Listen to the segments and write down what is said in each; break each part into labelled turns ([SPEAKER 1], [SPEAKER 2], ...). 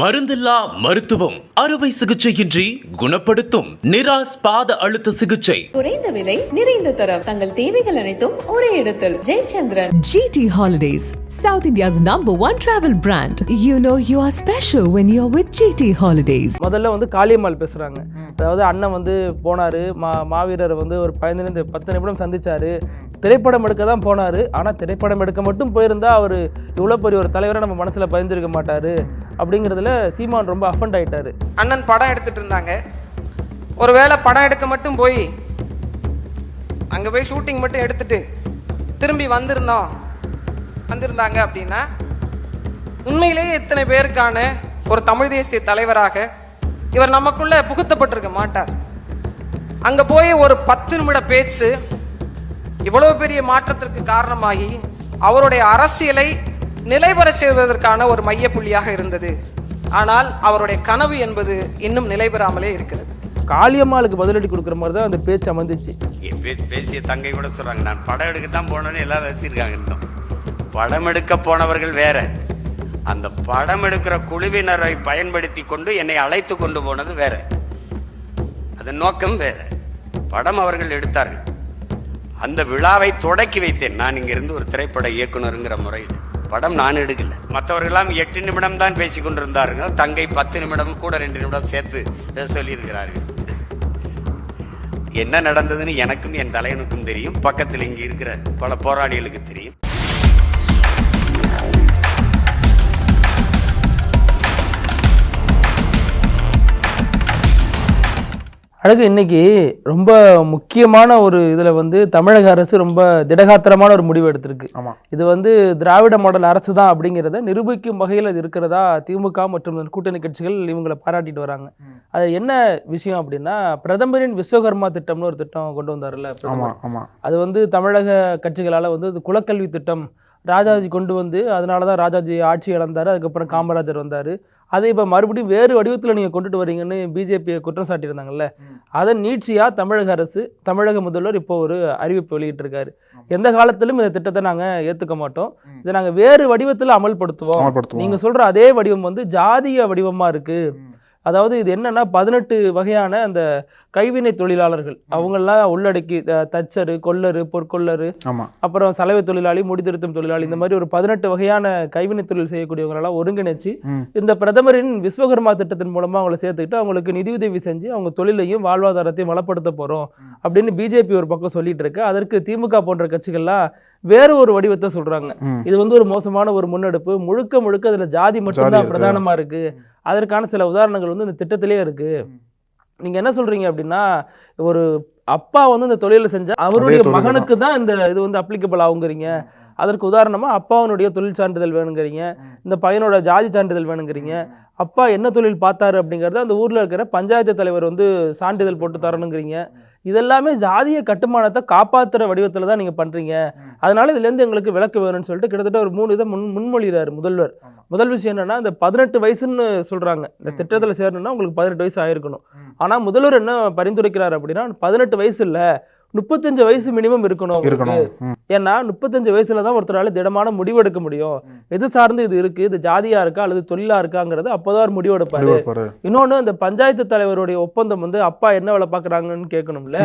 [SPEAKER 1] மருந்தில்லா மருத்துவம். அறுவை சிகிச்சையின்றி குணப்படுத்தும் நிராஸ் பாத அழுத்த சிகிச்சை.
[SPEAKER 2] குறைந்த விலை நிறைந்த தரம். தங்கள் தேவைகள் அனைத்தும் ஒரே இடத்தில். Jayachandran.
[SPEAKER 3] GT Holidays, South India's number one travel brand. You know you are special when you're with GT Holidays.
[SPEAKER 4] முதல்ல வந்து காளியம்மாள் பேசுகிறாங்க அதாவது அண்ணன் வந்து போனார் மா மாவீரர் வந்து ஒரு பதினைந்து பத்து நிமிடம் சந்தித்தார் திரைப்படம் எடுக்க தான் போனார். ஆனால் திரைப்படம் எடுக்க மட்டும் போயிருந்தால் அவர் இவ்வளோ பெரிய ஒரு தலைவரை நம்ம மனசில் பயந்துருக்க மாட்டார். அப்படிங்கிறதுல சீமான் ரொம்ப அஃபண்ட் ஆகிட்டார்
[SPEAKER 5] அண்ணன் படம் எடுத்துகிட்டு இருந்தாங்க. ஒருவேளை படம் எடுக்க மட்டும் போய் அங்கே போய் ஷூட்டிங் மட்டும் எடுத்துட்டு திரும்பி வந்திருந்தோம் வந்திருந்தாங்க அப்படின்னா உண்மையிலேயே இத்தனை பேருக்கான ஒரு தமிழ் தேசிய தலைவராக இவர் நமக்குள்ள புகுத்தப்பட்டிருக்க மாட்டார். அங்க போய் ஒரு பத்து நிமிட பேச்சு இவ்வளவு பெரிய மாற்றத்திற்கு காரணமாகி அவருடைய அரசியலை நிலைபெற செய்வதற்கான ஒரு மையப்புள்ளியாக இருந்தது. ஆனால் அவருடைய கனவு என்பது இன்னும் நிலைபெறாமலே இருக்கிறது.
[SPEAKER 4] காளியம்மாளுக்கு பதிலடி கொடுக்குற மாதிரி தான் அந்த பேச்சு அமைந்துச்சு
[SPEAKER 6] என் பேசிய தங்கை கூட சொல்றாங்க நான் படம் எடுக்க தான் போனேன்னு எல்லாரும் ரசிச்சிருக்காங்க இன்னும். படம் எடுக்க போனவர்கள் வேற. அந்த படம் எடுக்கிற குழுவினரை பயன்படுத்தி கொண்டு என்னை அழைத்து கொண்டு போனது வேற. அதன் நோக்கம் வேற. படம் அவர்கள் எடுத்தார்கள். அந்த விழாவை தொடக்கி வைத்தேன். நான் இங்கிருந்து ஒரு திரைப்பட இயக்குனருங்கிற முறையில். படம் நான் எடுக்கல. மற்றவர்களெல்லாம் எட்டு நிமிடம் தான் பேசிக் கொண்டிருந்தார்கள். தங்கை பத்து நிமிடம் கூட ரெண்டு நிமிடம் சேர்த்து சொல்லியிருக்கிறார்கள். என்ன நடந்ததுன்னு எனக்கும் என் தலைவனுக்கும் தெரியும். பக்கத்தில் இங்கே இருக்கிற பல போராளிகளுக்கு தெரியும்.
[SPEAKER 4] அழகு இன்னைக்கு ரொம்ப முக்கியமான ஒரு இதில் வந்து தமிழக அரசு ரொம்ப திடகாத்திரமான ஒரு முடிவு எடுத்திருக்கு
[SPEAKER 7] ஆமா.
[SPEAKER 4] இது வந்து திராவிட மாடல் அரசு தான் அப்படிங்கிறத நிரூபிக்கும் வகையில் அது இருக்கிறதா திமுக மற்றும் கூட்டணி கட்சிகள் இவங்களை பாராட்டிட்டு வராங்க அது என்ன விஷயம் அப்படின்னா பிரதமரின் விஸ்வகர்மா திட்டம்னு ஒரு திட்டம் கொண்டு வந்தார்ல
[SPEAKER 7] ஆமா
[SPEAKER 4] பிரதமர்.
[SPEAKER 7] ஆமா
[SPEAKER 4] அது வந்து தமிழக கட்சிகளால் வந்து குலக்கல்வி திட்டம் ராஜாஜி கொண்டு வந்து அதனால தான் ராஜாஜி ஆட்சி இழந்தார் அதுக்கப்புறம் காமராஜர் வந்தார். அதை இப்போ மறுபடியும் வேறு வடிவத்தில் நீங்கள் கொண்டுட்டு வரீங்கன்னு பிஜேபியை குற்றம் சாட்டியிருந்தாங்கல்ல. அதன் நீட்சியாக தமிழக அரசு தமிழக முதல்வர் இப்போ ஒரு அறிவிப்பு வெளியிட்டிருக்காரு. எந்த காலத்திலும் இந்த திட்டத்தை நாங்கள் ஏற்றுக்க மாட்டோம். இதை நாங்கள் வேறு வடிவத்தில் அமல்படுத்துவோம்.
[SPEAKER 7] அமல்படுத்துவோம்.
[SPEAKER 4] நீங்கள் சொல்கிற அதே வடிவம் வந்து ஜாதிய வடிவமாக இருக்குது அதாவது இது என்னன்னா பதினெட்டு வகையான அந்த கைவினை தொழிலாளர்கள். அவங்கெல்லாம் உள்ளடக்கி தச்சரு கொல்லரு பொற்கொல்லரு அப்புறம் சலவை தொழிலாளி முடிதிருத்தும் தொழிலாளி இந்த மாதிரி ஒரு பதினெட்டு வகையான கைவினை தொழில் செய்யக்கூடியவங்களெல்லாம் ஒருங்கிணைச்சு. இந்த பிரதமரின் விஸ்வகர்மா திட்டத்தின் மூலமா அவங்கள சேர்த்துக்கிட்டு அவங்களுக்கு நிதியுதவி செஞ்சு அவங்க தொழிலையும் வாழ்வாதாரத்தையும் வளப்படுத்த போறோம் அப்படின்னு பிஜேபி ஒரு பக்கம் சொல்லிட்டு இருக்கு அதற்கு திமுக போன்ற கட்சிகள்லாம் வேற ஒரு வடிவத்தை சொல்றாங்க. இது வந்து ஒரு மோசமான ஒரு முன்னெடுப்பு. முழுக்க முழுக்க அதுல ஜாதி மட்டும்தான். பிரதானமா இருக்கு. அதற்கான சில உதாரணங்கள் வந்து இந்த திட்டத்திலே இருக்கு. நீங்க என்ன சொல்றீங்க அப்படின்னா ஒரு அப்பா வந்து இந்த தொழிலை செஞ்சா அவருடைய மகனுக்கு தான். இந்த இது வந்து அப்ளிகபிள் ஆகுங்கிறீங்க. அதற்கு உதாரணமா அப்பாவனுடைய தொழில் சான்றிதழ் வேணுங்கிறீங்க. இந்த பையனோட ஜாதி சான்றிதழ் வேணுங்கிறீங்க. அப்பா என்ன தொழில் பார்த்தாரு அப்படிங்கறத அந்த ஊர்ல இருக்கிற பஞ்சாயத்து தலைவர் வந்து சான்றிதழ் போட்டு தரணுங்கிறீங்க. இதெல்லாமே ஜாதிய கட்டுமானத்தை காப்பாத்துற வடிவத்துல தான் நீங்க பண்றீங்க. அதனால இதுல இருந்து எங்களுக்கு விளக்கு வேணும்னு சொல்லிட்டு கிட்டத்தட்ட ஒரு மூணு இதை முன் முன்மொழிகிறாரு முதல்வர். முதல் விஷயம் என்னன்னா இந்த பதினெட்டு வயசுன்னு சொல்றாங்க. இந்த திட்டத்துல சேரணும்னா உங்களுக்கு பதினெட்டு வயசு ஆயிருக்கணும். ஆனால் முதல்வர் என்ன பரிந்துரைக்கிறார் அப்படின்னா பதினெட்டு வயசு இல்லை முப்பத்தஞ்சு வயசு மினிமம் இருக்கணும். ஏன்னா முப்பத்தஞ்சு வயசுல தான் ஒருத்தரால திடமான முடிவு எடுக்க முடியும் எது சார்ந்து இது இருக்கு? இது ஜாதியா இருக்கா? அல்லது தொழிலா இருக்காங்கிறது அப்போதான் அவர் முடிவு எடுப்பாரு. இன்னொன்னு இந்த பஞ்சாயத்து தலைவருடைய ஒப்பந்தம் வந்து அப்பா என்ன வேலை பாக்குறாங்கன்னு கேட்கணும்ல.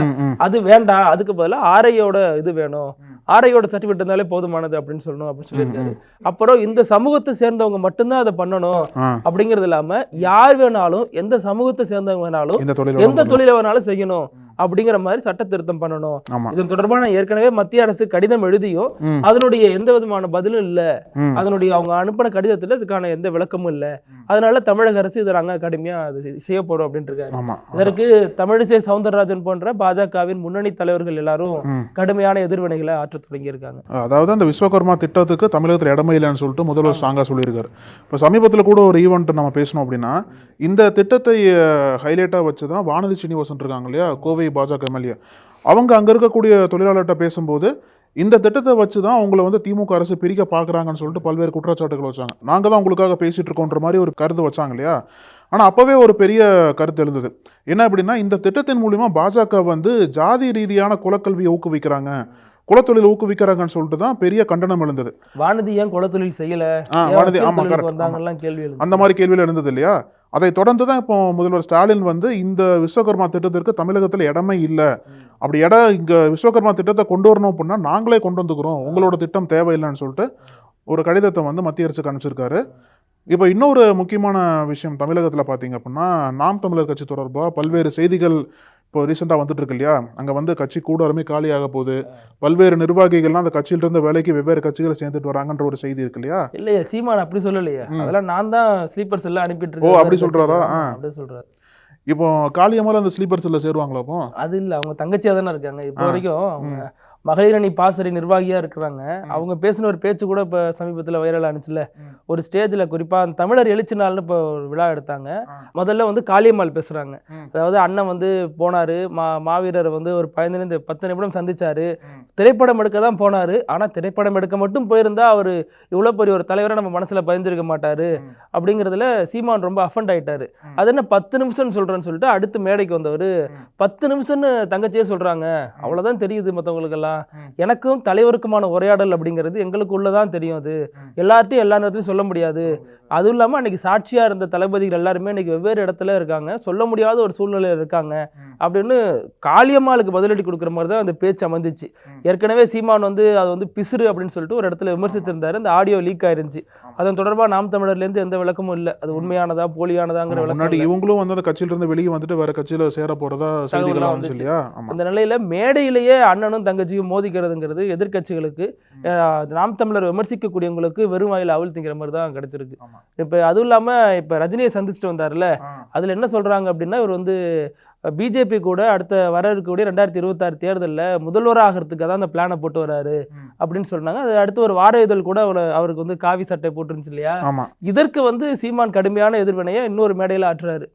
[SPEAKER 4] அது வேண்டாம். அதுக்கு பதிலா ஆரையோட இது வேணும். ஆரையோட சர்டிஃபிகேட் இருந்தாலே போதுமானது அப்படின்னு சொல்லணும் அப்படின்னு சொல்லியிருக்காரு. அப்புறம் இந்த சமூகத்தை சேர்ந்தவங்க மட்டும்தான் அதை பண்ணணும். அப்படிங்கிறது இல்லாம யார் வேணாலும் எந்த சமூகத்தை சேர்ந்தவங்க வேணாலும் எந்த தொழிலை வேணாலும் செய்யணும். அப்படிங்கிற மாதிரி சட்ட திருத்தம் பண்ணணும் இதன் தொடர்பான ஏற்கனவே மத்திய அரசு கடிதம் எழுதியும். அதனுடைய எந்த விதமான பதிலும் இல்ல. அதனுடைய அவங்க அனுப்பின கடிதத்துல இதுக்கான எந்த விளக்கமும் இல்ல. அதனால தமிழக அரசு இதை நாங்க கடுமையா அது செய்- செய்ய போறோம் அப்படின்ட்டு இருக்காரு. இதற்கு தமிழிசை சவுந்தரராஜன் போன்ற பாஜகவின் முன்னணி தலைவர்கள் எல்லாரும். கடுமையான எதிர்வினைகளை ஆற்றத் தொடங்கி இருக்காங்க
[SPEAKER 7] அதாவது அந்த விஸ்வகர்மா திட்டத்துக்கு தமிழகத்தில் இடமே இல்லைன்னு சொல்லிட்டு முதல்வர் ஸ்ட்ராங்காக சொல்லியிருக்காரு. இப்போ சமீபத்தில் கூட ஒரு ஈவெண்ட் நம்ம பேசணும் அப்படின்னா இந்த திட்டத்தை ஹைலைட்டாக வச்சு தான் வானதி சீனிவாசன் இருக்காங்க இல்லையா? கோவை பாஜக எம்எல்ஏ அவங்க அங்கே இருக்கக்கூடிய தொழிலாளர்கிட்ட பேசும்போது இந்த திட்டத்தை வச்சு தான் அவங்கள வந்து திமுக அரசு பிரிக்க பார்க்குறாங்கன்னு சொல்லிட்டு பல்வேறு குற்றச்சாட்டுகள் வச்சாங்க. நாங்கள் தான் உங்களுக்காக பேசிட்டு இருக்கோன்ற மாதிரி ஒரு கருத்து வச்சாங்க இல்லையா? ஆனால் அப்போவே ஒரு பெரிய கருத்து எழுந்தது. என்ன அப்படின்னா இந்த திட்டத்தின் மூலிமா பாஜக வந்து ஜாதி ரீதியான குலக்கல்வியை ஊக்குவிக்கிறாங்க. குலத்தொழில் ஊக்குவிக்கிறாங்கன்னு சொல்லிட்டு தான் பெரிய கண்டனம் எழுந்தது.
[SPEAKER 4] வானதி ஏன் குலத்தொழில் செய்யல?
[SPEAKER 7] வானதி, ஆமா. அந்த மாதிரி கேள்வியில் இருந்தது இல்லையா? அதை தொடர்ந்து தான் இப்போ முதல்வர் ஸ்டாலின் வந்து இந்த விஸ்வகர்மா திட்டத்திற்கு தமிழகத்தில் இடமே இல்லை. அப்படி இடம் இங்கே விஸ்வகர்மா திட்டத்தை கொண்டு வரணும் அப்படின்னா நாங்களே கொண்டு வந்துக்கிறோம். உங்களோட திட்டம் தேவையில்லைன்னு சொல்லிட்டு ஒரு கடிதத்தை வந்து மத்திய அரசுக்கு அனுப்பிச்சிருக்காரு. இப்போ இன்னொரு முக்கியமான விஷயம் தமிழகத்தில் பார்த்தீங்க அப்படின்னா நாம் தமிழர் கட்சி தொடர்பாக பல்வேறு செய்திகள் இப்போ ரீசெண்டாக வந்துட்டு இருக்கு இல்லையா அங்கே வந்து கட்சி கூடாரமே காலியாக போகுது. பல்வேறு நிர்வாகிகள்லாம் அந்த கட்சியிலிருந்து வேலைக்கு வெவ்வேறு கட்சிகளை சேர்ந்துட்டு வராங்கன்ற ஒரு செய்தி இருக்கு இல்லையா
[SPEAKER 4] இல்லையே சீமான் அப்படி சொல்லலையே. அதெல்லாம் நான் தான் ஸ்லீப்பர்ஸ் எல்லாம் அனுப்பிட்டு
[SPEAKER 7] ஓ, அப்படி சொல்றாரா?
[SPEAKER 4] அப்படி சொல்றாரு.
[SPEAKER 7] இப்போ காளியம்மாள் அந்த ஸ்லீப்பர்ஸ்ல சேருவாங்களா அப்போ
[SPEAKER 4] அது இல்ல அவங்க தங்கச்சியா தானே இருக்காங்க. இப்போ வரைக்கும் அவங்க மகளிரணி பாசறை நிர்வாகியா இருக்கிறாங்க. அவங்க பேசின ஒரு பேச்சு கூட இப்போ சமீபத்தில் வைரல் ஆனிச்சுல ஒரு ஸ்டேஜில் குறிப்பா அந்த தமிழர் எழுச்சி நாள்னு இப்போ ஒரு விழா எடுத்தாங்க. முதல்ல வந்து காளியம்மாள் பேசுறாங்க. அதாவது அண்ணன் வந்து போனாரு மா மாவீரரை வந்து ஒரு பதினைந்து பத்து நிமிடம் சந்திச்சாரு. திரைப்படம் எடுக்க தான் போனாரு. ஆனா திரைப்படம் எடுக்க மட்டும் போயிருந்தா அவர் இவ்வளோ பெரிய ஒரு தலைவரை நம்ம மனசுல பதிஞ்சிருக்க மாட்டாரு. அப்படிங்கிறதுல சீமான் ரொம்ப அஃபண்ட் ஆயிட்டாரு. அது என்ன பத்து நிமிஷம்னு சொல்றேன்னு சொல்லிட்டு அடுத்து மேடைக்கு வந்தவர் பத்து நிமிஷம்னு தங்கச்சியே சொல்றாங்க. அவ்வளவுதான் தெரியுது மற்றவங்களுக்கெல்லாம் எனக்கும் தலைவருக்குமான உரையாடல் அப்படிங்கிறது எங்களுக்குள்ள தான் தெரியும் அது. எல்லார்ட்டையும் எல்லா நேரத்துலையும் சொல்ல முடியாது. அதுவும் இல்லாமல் அன்னைக்கு சாட்சியா இருந்த தளபதிகள் எல்லாருமே இன்னைக்கு வெவ்வேறு இடத்துல இருக்காங்க. சொல்ல முடியாத ஒரு சூழ்நிலையில் இருக்காங்க. அப்படின்னு காளியம்மாளுக்கு பதிலடி கொடுக்குற மாதிரி தான் அந்த பேச்சு அமைந்துச்சு ஏற்கனவே சீமான் வந்து அது வந்து பிசுறு அப்படின்னு சொல்லிட்டு ஒரு இடத்துல விமர்சித்திருந்தாரு அந்த ஆடியோ லீக் ஆயிருந்துச்சு. அதன் தொடர்பாக நாம் தமிழர்லேருந்து எந்த விளக்கமும் இல்லை. அது உண்மையானதா போலியானதாங்கிற
[SPEAKER 7] முன்னாடி. இவங்களும் வந்து அந்த கட்சியில இருந்து வெளியே வந்துட்டு வேற கட்சியில சேர வந்துச்சு. இல்லையா? ஆமா.
[SPEAKER 4] அந்த நிலையில மேடையிலேயே அண்ணனும் தங்கச்சியும் மோதிக்கிறதுங்கிறது எதிர்க்கட்சிகளுக்கு அஹ், நாம் தமிழர் விமர்சிக்கக்கூடியவங்களுக்கு வெறும் வாயில் அவள் திங்கிற மாதிரி தான் கிடைச்சிருக்கு. இப்போ அதுவும் இல்லாம இப்ப ரஜினியை சந்திச்சுட்டு வந்தார்ல அதுல என்ன சொல்றாங்க அப்படின்னா இவர் வந்து பிஜேபி கூட அடுத்த வர இருக்கக்கூடிய ரெண்டாயிரத்தி இருபத்தாறு தேர்தலில் முதல்வர் ஆகிறதுக்கு தான் அந்த பிளானை போட்டு வராரு அப்படின்னு சொன்னாங்க அது அடுத்து ஒரு வார இதழ் கூட அவரை அவருக்கு வந்து காவி சட்டை போட்டுருந்துச்சு இல்லையா? இதற்கு வந்து சீமான் கடுமையான எதிர்வினையை இன்னொரு மேடையில ஆற்றுறாரு.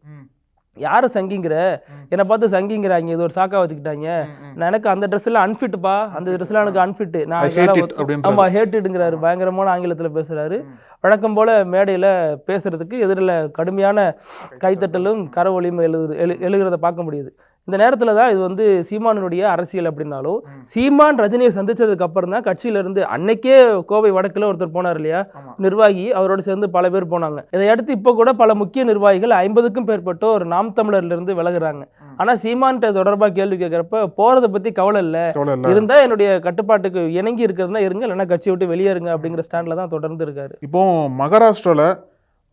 [SPEAKER 4] யாரை சங்கிங்கிற? என்னை பார்த்து சங்கிங்கிறாங்க இது ஒரு சாக்கா வச்சுக்கிட்டாங்க. நான் எனக்கு அந்த ட்ரெஸ் எல்லாம் அன்ஃபிட்டுப்பா அந்த ட்ரெஸ் எல்லாம் எனக்கு அன்ஃபிட்
[SPEAKER 7] I
[SPEAKER 4] நான்
[SPEAKER 7] hate
[SPEAKER 4] இதெல்லாம்
[SPEAKER 7] it
[SPEAKER 4] ஒத்து-
[SPEAKER 7] அப்படின்றாரு.
[SPEAKER 4] ஆமா ஹேட்டுங்கிறாரு பயங்கரமான ஆங்கிலத்துல பேசுறாரு. வழக்கம் போல மேடையில பேசுறதுக்கு எதிரில் கடுமையான கைத்தட்டலும் கரவொலியும் எழுது எழு எழுகிறத பார்க்க முடியுது. இந்த நேரத்துல தான் இது வந்து சீமானுடைய அரசியல் அப்படின்னாலும் சீமான் ரஜினியை சந்திச்சதுக்கு அப்புறம் தான் கட்சியில இருந்து அன்னைக்கே கோவை வடக்குல ஒருத்தர் போனார் இல்லையா? நிர்வாகி அவரோட சேர்ந்து பல பேர் போனாங்க. இதை அடுத்து இப்போ கூட பல முக்கிய நிர்வாகிகள் ஐம்பதுக்கும் மேற்பட்டோர் நாம் தமிழர்ல இருந்து விலகுறாங்க ஆனா சீமான்கிட்ட தொடர்பா கேள்வி கேட்கறப்ப போறதை பத்தி கவலை இல்ல.
[SPEAKER 7] கவலை இல்ல.
[SPEAKER 4] இருந்தா என்னுடைய கட்டுப்பாட்டுக்கு இணங்கி இருக்கிறதுனா இருங்க இல்லைன்னா கட்சியை விட்டு வெளியேறுங்க அப்படிங்கிற ஸ்டாண்ட்ல தான் தொடர்ந்து இருக்காரு.
[SPEAKER 7] இப்போ மகாராஷ்டிரால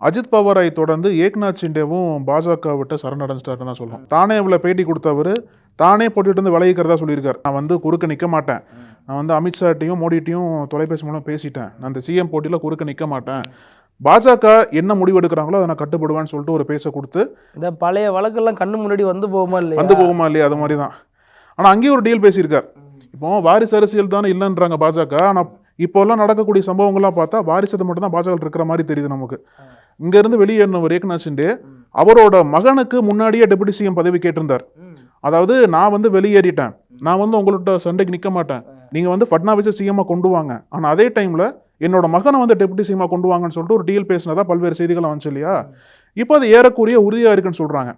[SPEAKER 7] அஜித் பவாரை தொடர்ந்து ஏக்நாத் சிண்டேவும் பாஜக விட்டு சரணடைஞ்சிட்டாருன்னு தான் சொல்லணும். தானே இவ்வளோ பேட்டி கொடுத்தவர் தானே போட்டுட்டு வந்து விளைவிக்கிறதா சொல்லியிருக்காரு. நான் வந்து குறுக்க நிற்க மாட்டேன். நான் வந்து அமித்ஷாட்டையும் மோடிட்டையும் தொலைபேசி மூலம் பேசிட்டேன். நான் அந்த சிஎம் போட்டியில் குறுக்க நிற்க மாட்டேன். பாஜக என்ன முடிவு எடுக்கிறாங்களோ அதை நான் கட்டுப்படுவேன்னு சொல்லிட்டு ஒரு பேச்சை கொடுத்து
[SPEAKER 4] இந்த பழைய வழக்கெல்லாம் கண்ணு முன்னாடி வந்து போகுமா இல்லையா?
[SPEAKER 7] வந்து போகுமா இல்லையா? அது மாதிரி தான் ஆனால் அங்கேயும் ஒரு டீல் பேசியிருக்கார். இப்போ வாரிசு அரசியல் தானே இல்லைன்றாங்க பாஜக. ஆனால் இப்போல்லாம் நடக்கக்கூடிய சம்பவங்கள்லாம் பார்த்தா வாரிசு மட்டும் தான் பாஜக இருக்கிற மாதிரி தெரியுது நமக்கு. இங்கேருந்து வெளியேறினவர் ஏக்நாத் ஷிண்டே அவரோட மகனுக்கு முன்னாடியே டெபுட்டி சிஎம் பதவி கேட்டிருந்தார். அதாவது நான் வந்து வெளியேறிட்டேன். நான் வந்து உங்கள்ட்ட சண்டைக்கு நிற்க மாட்டேன். நீங்கள் வந்து ஃபட்னாவிஸை சிஎம்மாக கொண்டு வாங்க. ஆனால் அதே டைமில் என்னோட மகனை வந்து டெபுட்டி சிஎம்மாக கொண்டு வாங்கன்னு சொல்லிட்டு ஒரு டீல் பேசினதா பல்வேறு செய்திகள் வந்துச்சு இல்லையா? இப்போ அது ஏறக்குறைய உறுதியாக இருக்குன்னு சொல்கிறாங்க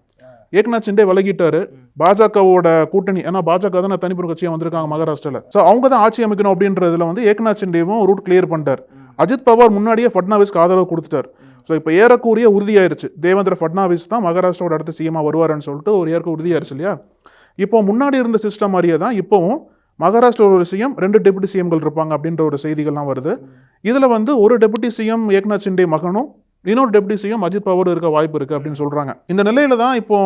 [SPEAKER 7] ஏக்நாத் சிண்டே விலகிட்டாரு. பாஜகவோட கூட்டணி ஏன்னா பாஜக தான் தனிப்பெரும் கட்சியாக வந்திருக்காங்க மகாராஷ்டிரால. ஸோ அவங்க தான் ஆட்சி அமைக்கணும் அப்படின்றதுல வந்து ஏக்நாத் சிண்டேவும் ரூட் கிளியர் பண்ணிட்டார். அஜித் பவார் முன்னாடியே ஃபட்னாவிஸ்க்கு ஆதரவு கொடுத்துட்டார். ஸோ இப்போ ஏறக்குறைய உறுதியாயிருச்சு. தேவேந்திர ஃபட்னாவிஸ் தான் மகாராஷ்டிராவோட அடுத்த சிஎம்மா வருவாருன்னு சொல்லிட்டு ஒரு ஏற்க உறுதியாயிருச்சு இல்லையா? இப்போ முன்னாடி இருந்த சிஸ்டம் மாதிரியே தான் இப்போவும் மகாராஷ்டிரா ஒரு சிஎம் ரெண்டு டெபுட்டி சிஎம்கள் இருப்பாங்க அப்படின்ற ஒரு செய்திகள்லாம் வருது. இதில் வந்து ஒரு டெபுட்டி சிஎம் ஏக்நாத் சிண்டே மகனும் இன்னொரு டெப்டி சிஎம் அஜித் பவார் இருக்க வாய்ப்பு இருக்குது அப்படின்னு சொல்கிறாங்க இந்த நிலையில தான் இப்போ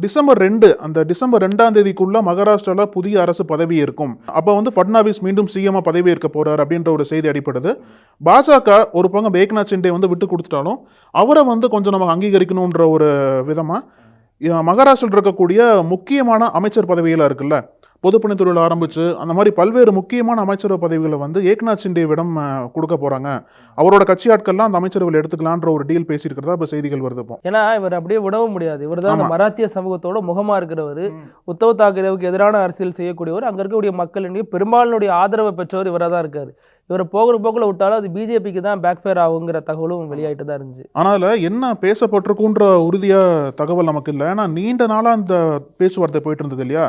[SPEAKER 7] டிசம்பர் ரெண்டு அந்த டிசம்பர் ரெண்டாம் தேதிக்குள்ள மகாராஷ்டிராவில் புதிய அரசு பதவி இருக்கும் அப்போ வந்து ஃபட்னாவிஸ் மீண்டும் சிஎம் பதவி ஏற்க போறார் அப்படின்ற ஒரு செய்தி அடிப்படுது பாஜக ஒரு பங்கு ஏக்நாத் சிண்டே வந்து விட்டு கொடுத்துட்டாலும் அவரை வந்து கொஞ்சம் நம்ம அங்கீகரிக்கணுன்ற ஒரு விதமாக மகாராஷ்டிராவில் இருக்கக்கூடிய முக்கியமான அமைச்சர் பதவிகள் இருக்குல்ல பொதுப்பணித்துறையில் ஆரம்பிச்சு அந்த மாதிரி பல்வேறு முக்கியமான அமைச்சர் பதவிகளை வந்து ஏக்நாத் சிண்டேவிடம் கொடுக்க போறாங்க. அவரோட கட்சி ஆட்கள்லாம் அந்த அமைச்சரவையில் எடுத்துக்கலான்ற ஒரு டீல் பேசியிருக்கிறதா இப்போ செய்திகள் வருது இப்போ.
[SPEAKER 4] ஏன்னா இவர் அப்படியே விடவும் முடியாது. இவர் தான். மராத்திய சமூகத்தோட முகமா இருக்கிறவர். உத்தவ் தாக்கரேவுக்கு எதிரான அரசியல் செய்யக்கூடியவர். அங்க இருக்கக்கூடிய மக்களினுடைய பெரும்பாலுடைய ஆதரவை பெற்றவர் இவராக தான் இருக்காரு. இவர் போகிற போக்கில் விட்டாலும் அது பிஜேபிக்கு தான் பேக் ஃபேர் ஆகுங்கிற தகவலும் வெளியாயிட்டு தான் இருந்துச்சு.
[SPEAKER 7] ஆனால் என்ன பேசப்பட்டிருக்குன்ற உறுதியாக தகவல் நமக்கு இல்லை. ஏன்னா நீண்ட நாளாக அந்த பேச்சுவார்த்தை போயிட்டு இருந்தது இல்லையா?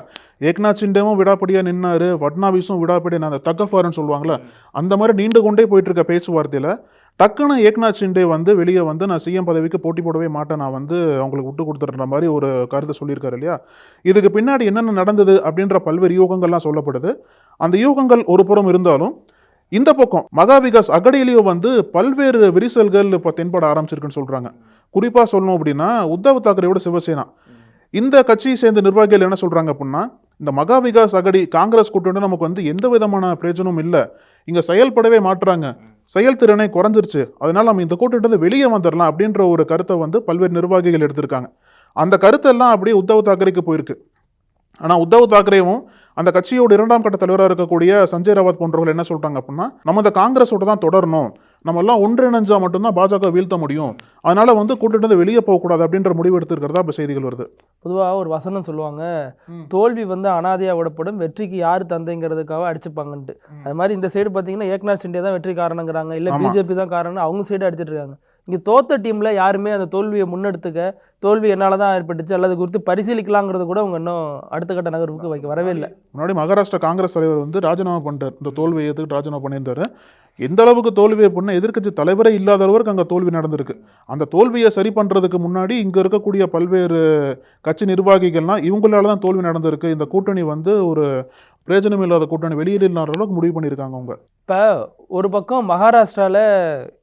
[SPEAKER 7] ஏக்நாத் சிண்டேவும் விடாப்படியாக நின்னாரு. ஃபட்னாவிஸும் விடாப்படியாக அந்த தக்கஃபாருன்னு சொல்லுவாங்களே அந்த மாதிரி நீண்டு கொண்டே போயிட்டு இருக்க பேச்சுவார்த்தையில் டக்குன்னு ஏக்நாத் சிண்டே வந்து வெளியே வந்து நான் சிஎம் பதவிக்கு போட்டி போடவே மாட்டேன். நான் வந்து அவங்களுக்கு விட்டு கொடுத்துட்ற மாதிரி ஒரு கருத்தை சொல்லியிருக்காரு இல்லையா? இதுக்கு பின்னாடி என்னென்ன நடந்தது அப்படின்ற பல்வேறு யூகங்கள்லாம் சொல்லப்படுது. அந்த யூகங்கள் ஒரு புறம் இருந்தாலும் இந்த பக்கம் மகா விகாஸ் அகடியிலையும் வந்து பல்வேறு விரிசல்கள் இப்போ தென்பட ஆரம்பிச்சிருக்குன்னு சொல்கிறாங்க குறிப்பாக சொல்லணும் அப்படின்னா உத்தவ் தாக்கரேயோட சிவசேனா. இந்த கட்சியை சேர்ந்த நிர்வாகிகள் என்ன சொல்கிறாங்க அப்படின்னா இந்த மகா விகாஸ் அகடி காங்கிரஸ் கூட்டணி நமக்கு வந்து எந்த விதமான பிரயோஜனமும் இல்லை. இங்கே செயல்படவே மாட்டுறாங்க செயல்திறனை குறைஞ்சிருச்சு. அதனால் நம்ம இந்த கூட்டணியிலிருந்து வெளியே வந்துடலாம் அப்படின்ற ஒரு கருத்தை வந்து பல்வேறு நிர்வாகிகள் எடுத்திருக்காங்க. அந்த கருத்தெல்லாம் அப்படியே உத்தவ் தாக்கரேக்கு போயிருக்கு. ஆனால் உத்தவ் தாக்கரேவும் அந்த கட்சியோட இரண்டாம் கட்ட தலைவராக இருக்கக்கூடிய சஞ்சய் ராவத் போன்றவர்கள் என்ன சொல்றாங்க அப்படின்னா நம்ம இந்த காங்கிரஸோட தான் தொடரணும். நம்ம எல்லாம் ஒன்றிணைஞ்சா மட்டும்தான் பாஜக வீழ்த்த முடியும். அதனால வந்து கூட்டணியிலிருந்து வெளியே போகக்கூடாது அப்படின்ற முடிவு எடுத்திருக்கிறதா இப்போ செய்திகள் வருது.
[SPEAKER 4] பொதுவாக ஒரு வசனம் சொல்லுவாங்க தோல்வி வந்து அனாதையா விடப்படும் வெற்றிக்கு யார் தந்தைங்கிறதுக்காக அடிச்சுப்பாங்கன்ட்டு. அது மாதிரி இந்த சைடு பார்த்தீங்கன்னா ஏக்நாத் ஷிண்டே தான் வெற்றி காரணங்கிறாங்க. இல்லை. பிஜேபி தான் காரணம் அவங்க சைடு அடிச்சிட்டு இருக்காங்க. இங்கே தோத்த டீமில் யாருமே அந்த தோல்வியை முன்னெடுத்துக்க தோல்வி என்னால் தான் ஏற்பட்டுச்சு அல்லது குறித்து பரிசீலிக்கலாங்கிறது கூட அவங்க இன்னும் அடுத்த கட்ட நகர்வுக்கு வைக்க வரவே இல்லை.
[SPEAKER 7] முன்னாடி மகாராஷ்டிரா காங்கிரஸ் தலைவர் வந்து ராஜினாமா பண்ணிட்டார். இந்த தோல்வியை எதுக்கு ராஜினாமா பண்ணியிருந்தார். எந்த அளவுக்கு தோல்வியை பண்ண எதிர்க்கட்சி தலைவரே இல்லாத அளவுக்கு அங்கே தோல்வி நடந்திருக்கு. அந்த தோல்வியை சரி பண்ணுறதுக்கு முன்னாடி இங்கே இருக்கக்கூடிய பல்வேறு கட்சி நிர்வாகிகள்லாம் இவங்களால தான் தோல்வி நடந்திருக்கு. இந்த கூட்டணி வந்து ஒரு பிரயோஜனம் இல்லாத கூட்டணி வெளியில் இல்லாத அளவுக்கு முடிவு பண்ணியிருக்காங்க அவங்க.
[SPEAKER 4] இப்போ ஒரு பக்கம் மகாராஷ்டிராவில்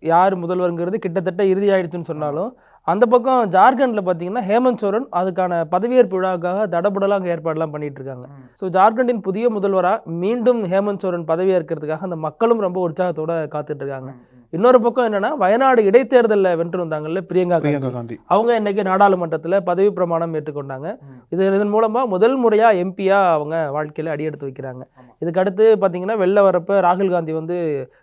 [SPEAKER 4] யார் முதல்வருங்கிறது கிட்டத்தட்ட இறுதி ஆயிடுச்சுன்னு சொன்னாலும் அந்த பக்கம் ஜார்க்கண்டில் பார்த்தீங்கன்னா ஹேமந்த் சோரன் அதுக்கான பதவியேற்பு விழாவுக்காக தடபுடலாக அங்கே ஏற்பாடெல்லாம் பண்ணிட்டு இருக்காங்க ஸோ ஜார்க்கண்டின் புதிய முதல்வராக மீண்டும் ஹேமந்த் சோரன் பதவியேற்கிறதுக்காக அந்த மக்களும் ரொம்ப உற்சாகத்தோட காத்துட்டு இருக்காங்க இன்னொரு பக்கம் என்னன்னா வயநாடு இடைத்தேர்தலில் வென்று வந்தாங்கல்ல பிரியங்கா காந்தி. அவங்க இன்னைக்கு நாடாளுமன்றத்தில் பதவி பிரமாணம் ஏற்றுக்கொண்டாங்க. இது இதன் மூலமாக முதல் முறையாக எம்பியாக அவங்க வாழ்க்கையில் அடியெடுத்து வைக்கிறாங்க. இதுக்கு அடுத்து பார்த்தீங்கன்னா வெளில வரப்ப ராகுல் காந்தி வந்து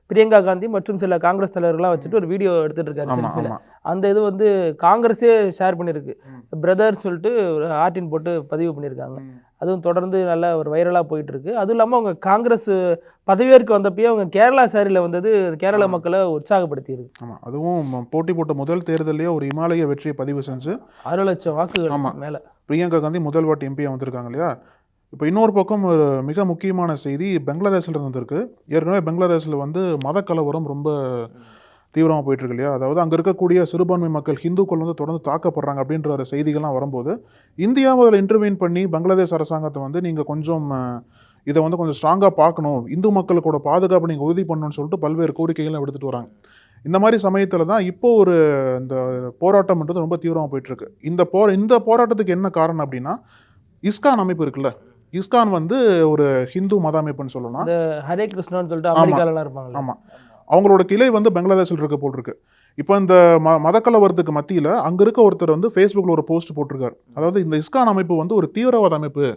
[SPEAKER 4] பிரியங்கா காந்தி மற்றும் சில காங்கிரஸ் தலைவர்கள்லாம் வச்சுட்டு ஒரு வீடியோ எடுத்துட்டு இருக்காரு செல்ஃபியில் அந்த இது வந்து காங்கிரஸே ஷேர் பண்ணியிருக்கு. பிரதர் சொல்லிட்டு ஒரு ஆர்டின் போட்டு பதிவு பண்ணியிருக்காங்க. அதுவும் தொடர்ந்து நல்ல ஒரு வைரலாக போயிட்டு இருக்கு அதுவும் இல்லாமல் அவங்க காங்கிரஸ் பதவியேற்க வந்தப்பயே அவங்க கேரளா சாரியில் வந்தது கேரள மக்களை உற்சாகப்படுத்தியிருக்கு.
[SPEAKER 7] ஆமா. அதுவும் போட்டி போட்ட முதல் தேர்தலையே ஒரு இமாலய வெற்றியை பதிவு செஞ்சு
[SPEAKER 4] ஆறு லட்சம் வாக்குகள். மேலே.
[SPEAKER 7] பிரியங்கா காந்தி முதல் வாட்டி எம்பியாக வந்திருக்காங்க இல்லையா? இப்போ இன்னொரு பக்கம் ஒரு மிக முக்கியமான செய்தி பங்களாதேஷில் இருந்திருக்கு ஏற்கனவே பங்களாதேஷில் வந்து மத கலவரம் ரொம்ப தீவிரமாக போயிட்டுருக்கு இல்லையா? அதாவது அங்கே இருக்கக்கூடிய சிறுபான்மை மக்கள் ஹிந்துக்கள் வந்து தொடர்ந்து தாக்கப்படுறாங்க அப்படின்ற ஒரு செய்திகள்லாம் வரும்போது இந்தியாவை அதில் இன்டர்வீன் பண்ணி பங்களாதேஷ் அரசாங்கத்தை வந்து நீங்கள் கொஞ்சம் இதை வந்து கொஞ்சம் ஸ்ட்ராங்காக பார்க்கணும். இந்து மக்களுக்கோட பாதுகாப்பு நீங்கள் உறுதி பண்ணணும்னு சொல்லிட்டு பல்வேறு கோரிக்கைகளை எடுத்துகிட்டு வராங்க. இந்த மாதிரி சமயத்தில் தான் இப்போ ஒரு இந்த போராட்டம்ன்றது ரொம்ப தீவிரமாக போயிட்டுருக்கு இந்த போ இந்த போராட்டத்துக்கு என்ன காரணம் அப்படின்னா இஸ்கான் அமைப்பு இருக்குல்ல? இஸ்கான் வந்து ஒரு ஹிந்து மத அமைப்புன்னு சொல்லலாம்
[SPEAKER 4] ஹரே கிருஷ்ணான்னு சொல்லிட்டு. அமெரிக்காலலாம் இருப்பாங்க
[SPEAKER 7] ஆமாம் அவங்களோட கிளை வந்து பங்களாதேஷில் இருக்க போல் இருக்கு இப்போ இந்த ம மதக்கலவரத்துக்கு மத்தியில் அங்கே இருக்க ஒருத்தர் வந்து ஃபேஸ்புக்கில் ஒரு போஸ்ட் போட்டிருக்காரு. அதாவது இந்த இஸ்கான் அமைப்பு வந்து ஒரு தீவிரவாத அமைப்பு.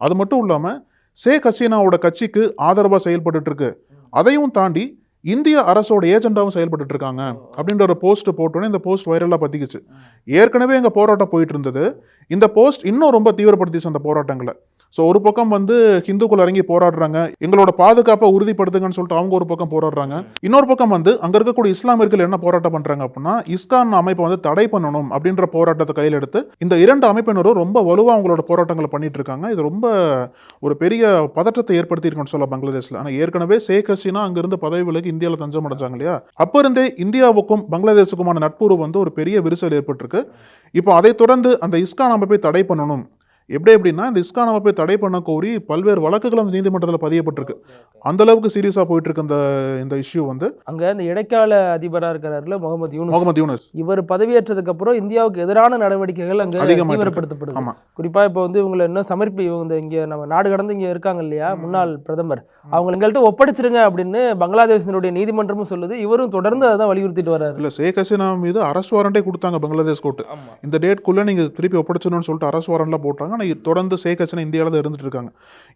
[SPEAKER 7] அது மட்டும் இல்லாமல் ஷேக் ஹசீனாவோட கட்சிக்கு ஆதரவாக செயல்பட்டுட்டு இருக்கு அதையும் தாண்டி இந்திய அரசோட ஏஜெண்டாவும் செயல்பட்டுட்டு இருக்காங்க அப்படின்ற ஒரு போஸ்ட் போட்டோன்னே இந்த போஸ்ட் வைரலாக பத்திக்குச்சு ஏற்கனவே எங்கள் போராட்டம் போயிட்டு இருந்தது. இந்த போஸ்ட் இன்னும் ரொம்ப தீவிரப்படுத்திச்சு அந்த போராட்டங்களை. ஸோ ஒரு பக்கம் வந்து ஹிந்துக்கள் இறங்கி போராடுறாங்க. எங்களோட பாதுகாப்பை உறுதிப்படுத்துங்கன்னு சொல்லிட்டு அவங்க ஒரு பக்கம் போராடுறாங்க. இன்னொரு பக்கம் வந்து அங்கே இருக்கக்கூடிய இஸ்லாமியர்கள் என்ன போராட்டம் பண்றாங்க அப்படின்னா இஸ்கான் அமைப்பை வந்து தடை பண்ணணும் அப்படின்ற போராட்டத்தை கையில் எடுத்து இந்த இரண்டு அமைப்பினரும் ரொம்ப வலுவாக அவங்களோட போராட்டங்களை பண்ணிட்டு இருக்காங்க. இது ரொம்ப ஒரு பெரிய பதற்றத்தை ஏற்படுத்தியிருக்குன்னு சொல்ல பங்களாதேஷில். ஆனால் ஏற்கனவே ஷேக் ஹசீனா அங்கிருந்து பதவி விலகி இந்தியாவில் தஞ்சம் அடைஞ்சாங்க இல்லையா? அப்போ இருந்தே இந்தியாவுக்கும் பங்களாதேஷுக்குமான நட்புறவு வந்து ஒரு பெரிய விரிசல் ஏற்பட்டிருக்கு. இப்போ அதை தொடர்ந்து அந்த இஸ்கான் அமைப்பை தடை பண்ணணும். எப்படி எப்படின்னா இந்த இஸ்கான் அமைப்பை தடை பண்ண கோரி பல்வேறு வழக்குகள் அந்த நீதிமன்றத்தில் பதியப்பட்டிருக்கு. அந்த அளவுக்கு சீரியஸாக போயிட்டு இருக்கு இந்த இந்த இஷ்யூ வந்து.
[SPEAKER 4] அங்க இந்த இடைக்கால அதிபராக இருக்கிறாருல முகமது யூனுஸ்.
[SPEAKER 7] முகமது யூனஸ்.
[SPEAKER 4] இவர் பதவியேற்றதுக்கு அப்புறம் இந்தியாவுக்கு எதிரான நடவடிக்கைகள் அங்க. தீவிரப்படுத்தப்படுது.
[SPEAKER 7] ஆமா.
[SPEAKER 4] குறிப்பா இப்போ வந்து இவங்களை இன்னும் சமர்ப்பி இவங்க இங்க நம்ம நாடு கடந்து இங்க இருக்காங்க இல்லையா முன்னாள் பிரதமர். அவங்க எங்கள்கிட்ட ஒப்படைச்சிருங்க அப்படின்னு பங்களாதேஷினுடைய நீதிமன்றமும் சொல்லுது. இவரும் தொடர்ந்து அதை தான் வலியுறுத்திட்டு வர்றாரு.
[SPEAKER 7] இல்ல ஷேக் ஹசீனா மீது அரசு வாரண்டே கொடுத்தாங்க பங்களாதேஷ் கோர்ட்டு. இந்த டேட்குள்ள நீங்க திருப்பி ஒப்படைச்சணும்னு சொல்லிட்டு அரசு வாரண்ட்லாம் போட்டாங்க. ஆனால் தொடர்ந்து ஷேக் ஹசீனா இந்தியாவில் தான் இருந்துட்டு இருக்காங்க.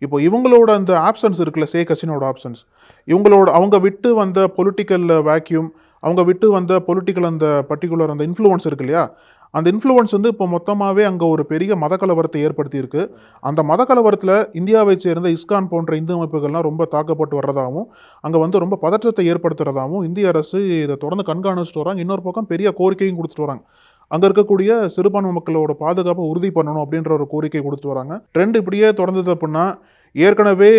[SPEAKER 7] இப்போ இவங்களோட அந்த ஆப்சன்ஸ் இருக்குல்ல ஷேக் ஹசீனோட ஆப்சன்ஸ் இவங்களோட அவங்க விட்டு வந்த பொலிட்டிக்கல் வேக்யூம் அவங்க விட்டு வந்த பொலிட்டிக்கல் அந்த பர்டிகுலர் அந்த இன்ஃப்ளூயன்ஸ் இருக்கு இல்லையா? அந்த இன்ஃப்ளூயன்ஸ் வந்து இப்போ மொத்தமாகவே அங்கே ஒரு பெரிய மத கலவரத்தை ஏற்படுத்தியிருக்கு. அந்த மத கலவரத்தில் இந்தியாவை சேர்ந்த இஸ்கான் போன்ற இந்து அமைப்புகள்லாம் ரொம்ப தாக்கப்பட்டு வர்றதாகவும் அங்கே வந்து ரொம்ப பதற்றத்தை ஏற்படுத்துறதாகவும் இந்திய அரசு இதை தொடர்ந்து கண்காணிச்சுட்டு வராங்க. இன்னொரு பக்கம் பெரிய கோரிக்கையும் கொடுத்துட்டு வராங்க. அங்கே இருக்கக்கூடிய சிறுபான்மை மக்களோட பாதுகாப்பை உறுதி பண்ணணும் அப்படின்ற ஒரு கோரிக்கை கொடுத்து வராங்க. ட்ரெண்ட் இப்படியே தொடர்ந்தது அப்படின்னா ஏற்கனவே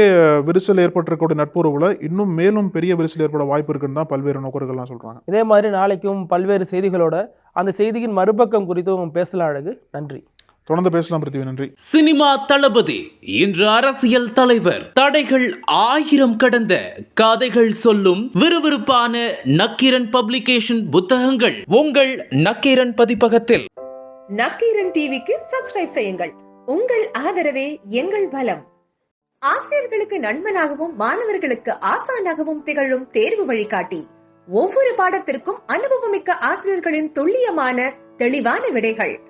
[SPEAKER 7] விரிசல் ஏற்பட்டிருக்கக்கூடிய நட்புறவில் இன்னும் மேலும் பெரிய விரிசல் ஏற்பட வாய்ப்பு இருக்குன்னு தான் பல்வேறு நோக்கர்கள்லாம் சொல்கிறாங்க
[SPEAKER 4] இதே மாதிரி நாளைக்கும் பல்வேறு செய்திகளோட அந்த செய்தியின் மறுபக்கம் குறித்தும் பேசலாம் அழகு. நன்றி.
[SPEAKER 7] தொடர்ந்து பேசலாம் பிருத்திவி நன்றி.
[SPEAKER 1] சினிமா தளபதி இன்று அரசியல் தலைவர். தடைகள் ஆயிரம் கடந்த கதைகள் சொல்லும் விறுவிறுப்பான நக்கீரன் பப்ளிகேஷன் புத்தகங்கள் உங்கள் நக்கீரன் பதிப்பகத்தில்.
[SPEAKER 8] நக்கீரன் டிவிக்கு சப்ஸ்கிரைப் செய்யுங்கள். உங்கள் ஆதரவே எங்கள் பலம் ஆசிரியர்களுக்கு நண்பனாகவும் மாணவர்களுக்கு ஆசானாகவும் திகழும் தேர்வு வழிகாட்டி. ஒவ்வொரு பாடத்திற்கும் அனுபவமிக்க ஆசிரியர்களின் துல்லியமான தெளிவான விடைகள்.